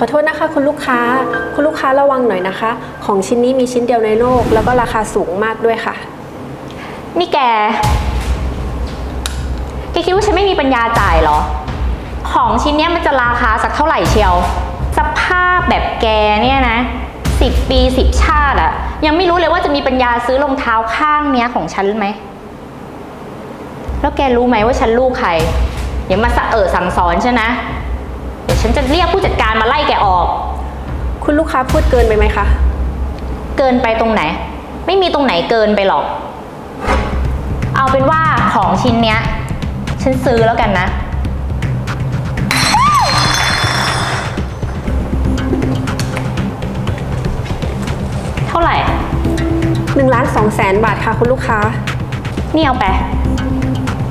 ขอโทษนะคะคุณลูกค้า คุณลูกค้าระวังหน่อยนะคะ ของชิ้นนี้มีชิ้นเดียวในโลก แล้วก็ราคาสูงมากด้วยค่ะ นี่แก แกคิดว่าฉันไม่มีปัญญาจ่ายเหรอ ของชิ้นเนี้ยมันจะราคาสักเท่าไหร่เชียว สภาพแบบแกเนี่ยนะสิบปีสิบชาติอะยังไม่รู้เลยว่าจะมีปัญญาซื้อรองเท้าข้างเนี้ยของฉันไหม แล้วแกรู้ไหมว่าฉันลูกใครอย่ามาสะเออสั่งสอนฉันนะ ดี๋ยวฉันจะเรียกผู้จัดการมาไล่แกออก คุณลูกค้าพูดเกินไปไหมคะ เกินไปตรงไหน ไม่มีตรงไหนเกินไปหรอก เอาเป็นว่าของชิ้นเนี้ย ฉันซื้อแล้วกันนะ เท่าไหร่ 1ล้าน2แสนบาทค่ะคุณลูกค้า นี่เอาไป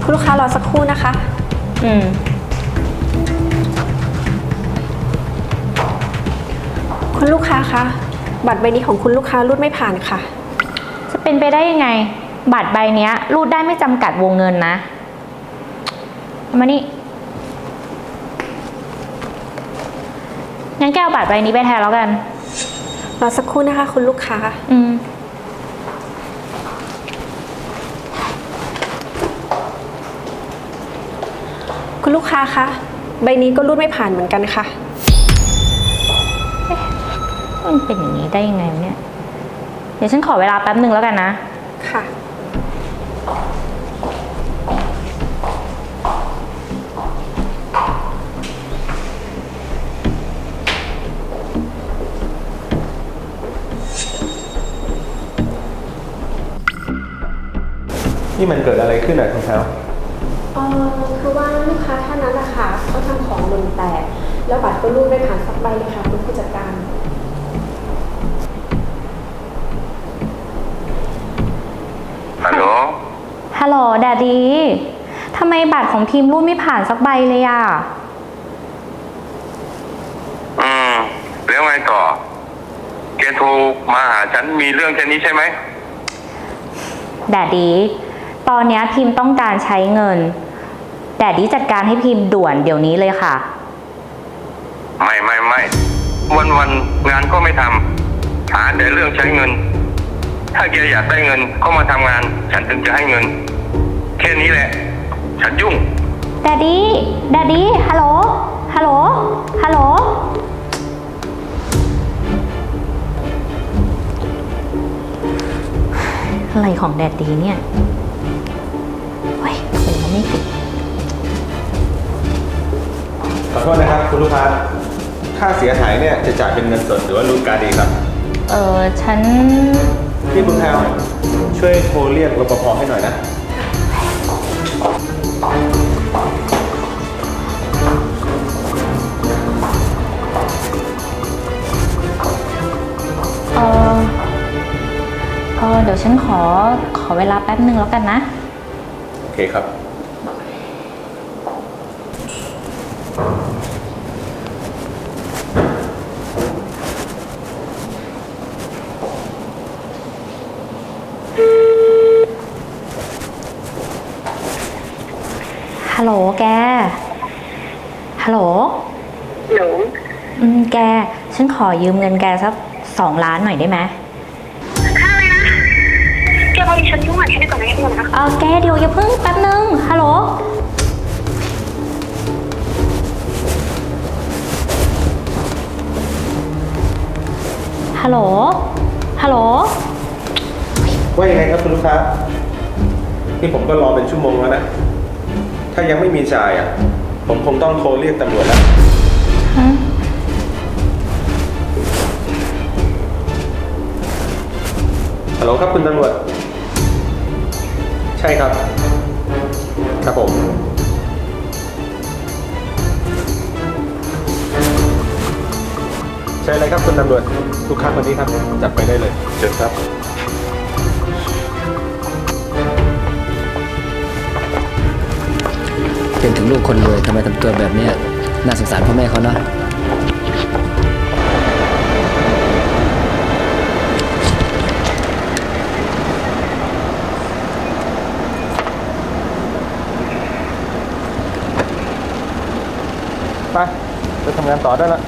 คุณลูกค้ารอสักครู่นะคะ อืมาคะ บัตรใบนี้ของคุณลูกค้ารูดไม่ผ่านค่ะ จะเป็นไปได้ยังไง บัตรใบเนี้ย รูดได้ไม่จำกัดวงเงินนะเอามานี่งั้นแกเอาบัตรใบนี้ไปแทนแล้วกัน รอสักครู่นะคะ คุณลูกค้า อืม คุณลูกค้าคะ ใบนี้ก็รูดไม่ผ่านเหมือนกันค่ะ มันเป็นอย่างนี้ได้ยังไงวะเนี่ย เดี๋ยวฉันขอเวลาแป๊บหนึ่งแล้วกันนะ ค่ะ นี่มันเกิดอะไรขึ้นอะคุณแพลวเออคือว่าลูกค้าท่านนั้นนะคะเขาทำของหล่นแตก แล้วบัตรก็รูดไม่ผ่านสักใบเลยค่ะคุณผู้จัดการ ฮัลโหล ฮัลโหลแดดดีทำไมบัตรของทีมรูดไม่ผ่านสักใบเลยอะอืม แล้วไงต่อ แกโทรมาหาฉันมีเรื่องแค่นี้ใช่ไหม แดดดี ตอนเนี้ยพิมพ์ต้องการใช้เงิน แดดดีจัดการให้พิมพ์ด่วนเดี๋ยวนี้เลยค่ะ ไม่ไม่ไม่ วันวันงานก็ไม่ทำหาแต่เรื่องใช้เงิน ถ้าแกอยากได้เงินก็มาทำงาน ฉันถึงจะให้เงิน แค่นี้แหละ ฉันยุ่งแดดดี้แดดดี้ฮัลโหล ฮัลโหล ฮัลโหล อะไรของแดดดีเนี่ยเฮ้ยโทรก็ไม่ติด ขอโทษนะครับ คุณลูกค้า ค่าเสียหายเนี่ยจะจ่ายเป็นเงินสดหรือว่ารูดการ์ดดีครับ เออฉัน พี่คุณแพลวช่วยโทรเรียกรปภให้หน่อยนะ เออเดี๋ยวฉันขอขอเวลาแป๊บหนึ่งแล้วกันนะ โอเคครับ ฮัลโหลแก ฮัลโหล หนูอืมแก ฉันขอยืมเงินแกสักสองล้านหน่อยได้ไหม เออแกเดี๋ยวอย่าเพิ่งแป๊บนึง ฮัลโหล ฮัลโหล ฮัลโหล ว่ายังไงครับคุณลูกค้านี่ผมก็รอเป็นชั่วโมงแล้วนะ ถ้ายังไม่มีจ่ายอะ ผมคงต้องโทรเรียกตำรวจแล้ว ฮะ ฮัลโหลครับคุณตำรวจ ใช่ครับ ครับผม ใช่เลยครับคุณตำรวจลูกค้าคนนี้ครับ จับไปได้เลย เชิญครับ เป็นถึงลูกคนรวยทำไมทำตัวแบบเนี้ยน่าสงสารพ่อแม่เขาเนาะ ไปไปทำงานต่อได้ละ